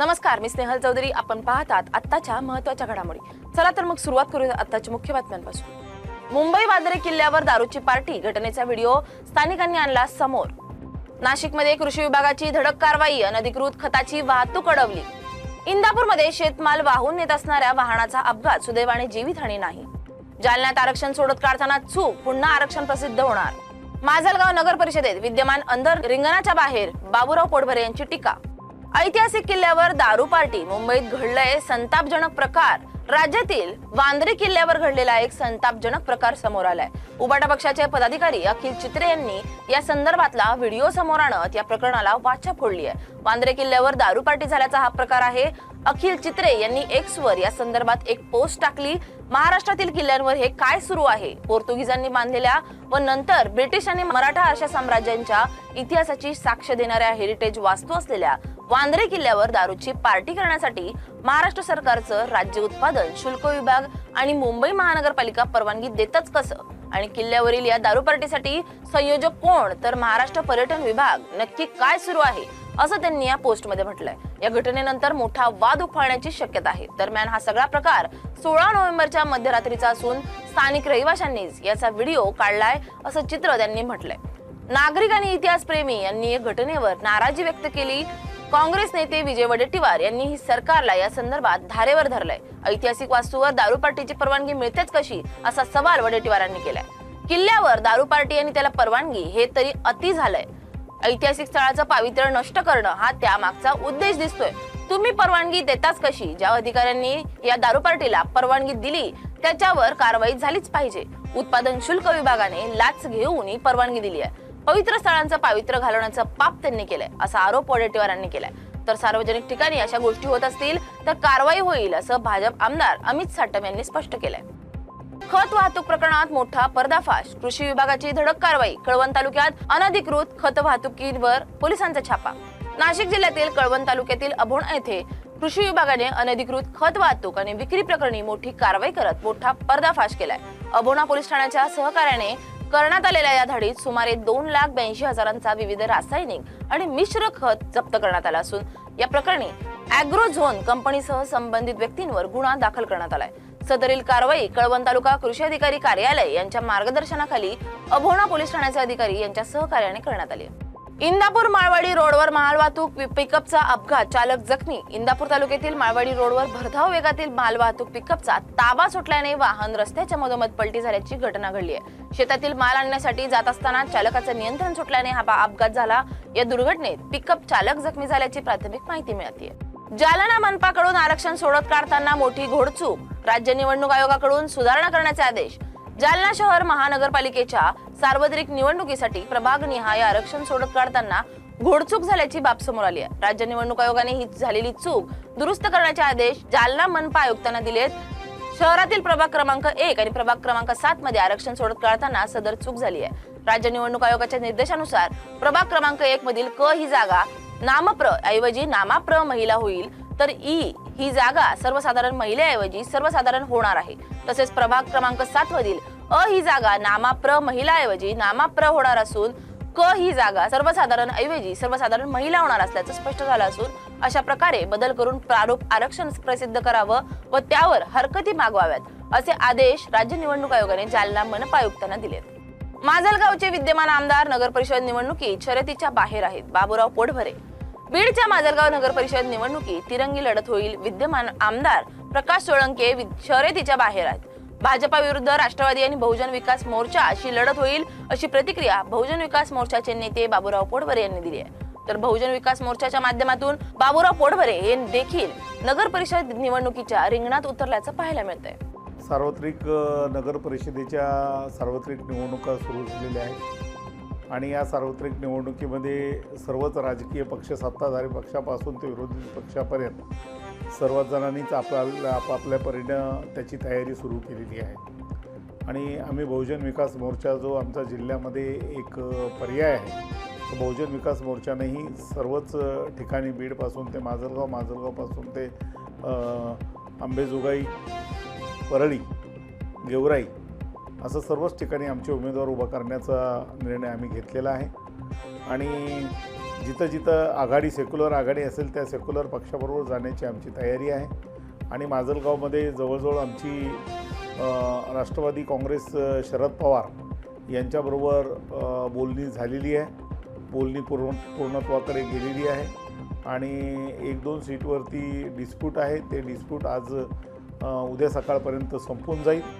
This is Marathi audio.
नमस्कार मी स्नेहल चौधरी. आपण पाहतात आत्ताच्या महत्त्वाच्या घडामोडी. चला तर मग सुरुवात करूया आत्ताच्या मुख्य बातम्यांपासून. मुंबई वादरे किल्ल्यावर दारूची पार्टी. घटनेचा व्हिडिओ स्थानिकांनी आणला समोर. नाशिकमध्ये कृषी विभागाची धडक कारवाई. अनधिकृत खताची वाहतूक अडवली. इंदापूरमध्ये शेतमाल वाहून नेत असणाऱ्या वाहनाचा अपघात. सुदैवाने जीवितहानी नाही. जालन्यात आरक्षण सोडत काढताना चूक. पुन्हा आरक्षण प्रसिद्ध होणार. माजलगाव नगर परिषदेत विद्यमान अंदर रिंगणाच्या बाहेर बाबूराव पोटभरे यांची टीका. ऐतिहासिक किल्ल्यावर दारू पार्टी मुंबईत घडलंय संतापजनक प्रकार. राज्यातील वांद्रे किल्ल्यावर घडलेला एक संतापजनक प्रकार समोर आलाय. उबाटा पक्षाचे पदाधिकारी अखिल चित्रे यांनी या संदर्भातला व्हिडिओ समोर आणत या प्रकरणाला वाचा फोडली आहे. वांद्रे किल्ल्यावर दारू पार्टी झाल्याचा हा प्रकार आहे. अखिल चित्रे यांनी एक्स वर या संदर्भात एक पोस्ट टाकली. महाराष्ट्रातील किल्ल्यांवर हे काय सुरू आहे? पोर्तुगीजांनी बांधलेल्या व नंतर ब्रिटिश आणि मराठा अशा साम्राज्यांच्या इतिहासाची साक्ष देणाऱ्या हेरिटेज वास्तू असलेल्या वांद्रे किल्ल्यावर दारूची पार्टी करण्यासाठी महाराष्ट्र सरकारचं राज्य उत्पादन शुल्क विभाग आणि मुंबई महानगरपालिका परवानगी देतच कसं? आणि किल्ल्यावरील या दारू पार्टीसाठी संयोजक कोण? तर महाराष्ट्र पर्यटन विभाग. नक्की काय सुरू आहे? असं त्यांनी या पोस्टमध्ये म्हटलंय. या घटनेनंतर मोठा वाद उफाळण्याची शक्यता आहे. दरम्यान हा सगळा प्रकार सोळा नोव्हेंबरच्या मध्यरात्रीचा असून स्थानिक रहिवाशांनीच याचा व्हिडिओ काढलाय असं चित्र त्यांनी म्हटलंय. नागरिक आणि इतिहास प्रेमी यांनी या घटनेवर नाराजी व्यक्त केली. काँग्रेस नेते विजय वडेट्टीवार यांनी ही सरकारला या संदर्भात धारेवर धरलंय. ऐतिहासिक वास्तूवर दारू पार्टीची परवानगी मिळतेच कशी असा सवाल वडेट्टीवारांनी केलाय. किल्ल्यावर दारू पार्टी आणि त्याला परवानगी हे तरी अति झालंय. ऐतिहासिक स्थळाचं पावित्र्य नष्ट करणं हा त्यामागचा उद्देश दिसतोय. तुम्ही परवानगी देताच कशी? ज्या अधिकाऱ्यांनी या दारू पार्टीला परवानगी दिली त्याच्यावर कारवाई झालीच पाहिजे. उत्पादन शुल्क विभागाने लाच घेऊन ही परवानगी दिली आहे. पवित्र स्थळांचं पावित्र्य घालवण्याचं पाप त्यांनी केलंय असा आरोप वडेट्टीवारांनी केलाय. तर सार्वजनिक ठिकाणी अशा गोष्टी होत असतील तर कारवाई होईल असं भाजप आमदार अमित साटम यांनी स्पष्ट केलंय. खत वाहतूक प्रकरणात मोठा पर्दाफाश. कृषी विभागाची धडक कारवाई. कळवण तालुक्यात अनधिकृत खत वाहतुकीवर पोलिसांचा छापा. नाशिक जिल्ह्यातील कळवण तालुक्यातील अभोण येथे कृषी विभागाने अनधिकृत खत वाहतूक आणि विक्री प्रकरणी मोठी कारवाई करत मोठा पर्दाफाश केलाय. अभोणा पोलीस ठाण्याच्या सहकार्याने करण्यात आलेल्या या धाडीत सुमारे दोन लाख ब्याऐंशी हजारांचा विविध रासायनिक आणि मिश्र खत जप्त करण्यात आला असून या प्रकरणी अॅग्रोझोन कंपनीसह संबंधित व्यक्तींवर गुन्हा दाखल करण्यात आलाय. सदरील कारवाई कळवण तालुका कृषी अधिकारी कार्यालय यांच्या मार्गदर्शनाखाली अभोणा पोलीस ठाण्याचे अधिकारी यांच्या सहकार्याने करण्यात आली इंदापूर माळवाडी रोडवर मालवाहतूक वाहतूक पिकअपचा अपघात. चालक जखमी. इंदापूर तालुक्यातील माळवाडी रोडवर भरधाव वेगातील मालवाहतूक पिकअपचा ताबा सुटल्याने वाहन रस्त्याच्या मधोमध पलटी झाल्याची घटना घडली आहे. शेतातील माल आणण्यासाठी जात असताना चालकाचं नियंत्रण सुटल्याने हा बा- अपघात झाला. या दुर्घटनेत पिकअप चालक जखमी झाल्याची प्राथमिक माहिती मिळते. जालना मनपाकडून आरक्षण सोडत काढताना मोठी घोडचूक. राज्य निवडणूक आयोगाकडून सुधारणा करण्याचे आदेश. जालना शहर महानगरपालिकेच्या सार्वत्रिक निवडणुकीसाठी प्रभाग निहाय आरक्षण सोडत काढताना घोडचूक झाल्याची बाब समोर आली आहे. राज्य निवडणूक आयोगाने ही झालेली चूक दुरुस्त करण्याचे आदेश जालना मनपा आयुक्तांना दिलेत. शहरातील प्रभाग क्रमांक एक आणि प्रभाग क्रमांक सात मध्ये आरक्षण सोडत काढताना सदर चूक झाली आहे. राज्य निवडणूक आयोगाच्या निर्देशानुसार प्रभाग क्रमांक एक मधील क ही जागा नामप्र ऐवजी नामाप्र महिला होईल तर ई ही जागा सर्वसाधारण महिलेऐवजी सर्वसाधारण होणार आहे. तसेच प्रभाग क्रमांक सात मधील अ ही जागा नामाप्र महिलाऐवजी नामाप्र होणार असून क ही जागा सर्वसाधारण ऐवजी सर्वसाधारण महिला होणार असल्याचं स्पष्ट झालं असून अशा प्रकारे बदल करून प्रारूप आरक्षण प्रसिद्ध करावं व त्यावर हरकती मागवाव्यात असे आदेश राज्य निवडणूक आयोगाने जालना मनपा आयुक्तांना दिलेत. माजलगावचे विद्यमान आमदार नगर परिषद निवडणुकीत शर्यतीच्या बाहेर आहेत. बाबूराव पोटभरे. बीडच्या माजलगाव नगर परिषद निवडणुकीत तिरंगी लढत होईल. विद्यमान आमदार प्रकाश सोळंके वि- शर्यतीच्या बाहेर आहेत. भाजपा विरुद्ध राष्ट्रवादी आणि बहुजन विकास मोर्चा अशी लढत होईल अशी प्रतिक्रिया बहुजन विकास मोर्चाचे नेते बाबूराव पोटभरे यांनी दिली आहे. तर बहुजन विकास मोर्चाच्या माध्यमातून बाबूराव पोटवरे हे देखील नगर परिषद निवडणुकीच्या रिंगणात उतरल्याचं पाहायला मिळत आहे सार्वत्रिक नगर परिषदेच्या सार्वत्रिक निवडणुका सुरू झालेल्या आहेत. आणि या सार्वत्रिक निवडणुकीमध्ये सर्वच राजकीय पक्ष सत्ताधारी पक्षापासून ते विरोधी पक्षापर्यंत सर्वच जणांनीच आपल्या आपापल्या परीनं त्याची तयारी सुरू केलेली आहे. आणि आम्ही बहुजन विकास मोर्चा जो आमच्या जिल्ह्यामध्ये एक पर्याय आहे तो बहुजन विकास मोर्चानेही सर्वच ठिकाणी बीडपासून ते माजलगाव माजलगावपासून ते आंबेजोगाई परळी गेवराई असं सर्वच ठिकाणी आमचे उमेदवार उभा करण्याचा निर्णय आम्ही घेतलेला आहे. आणि जिथं जिथं आघाडी सेक्युलर आघाडी असेल त्या सेक्युलर पक्षाबरोबर जाण्याची आमची तयारी आहे. आणि माजलगावमध्ये जवळजवळ आमची राष्ट्रवादी काँग्रेस शरद पवार यांच्याबरोबर बोलणी झालेली आहे. बोलणी पूर्ण पूर्णत्वाकडे गेलेली आहे. आणि एक दोन सीटवरती डिस्प्यूट आहे. ते डिस्प्यूट आज उद्या सकाळपर्यंत संपून जाईल.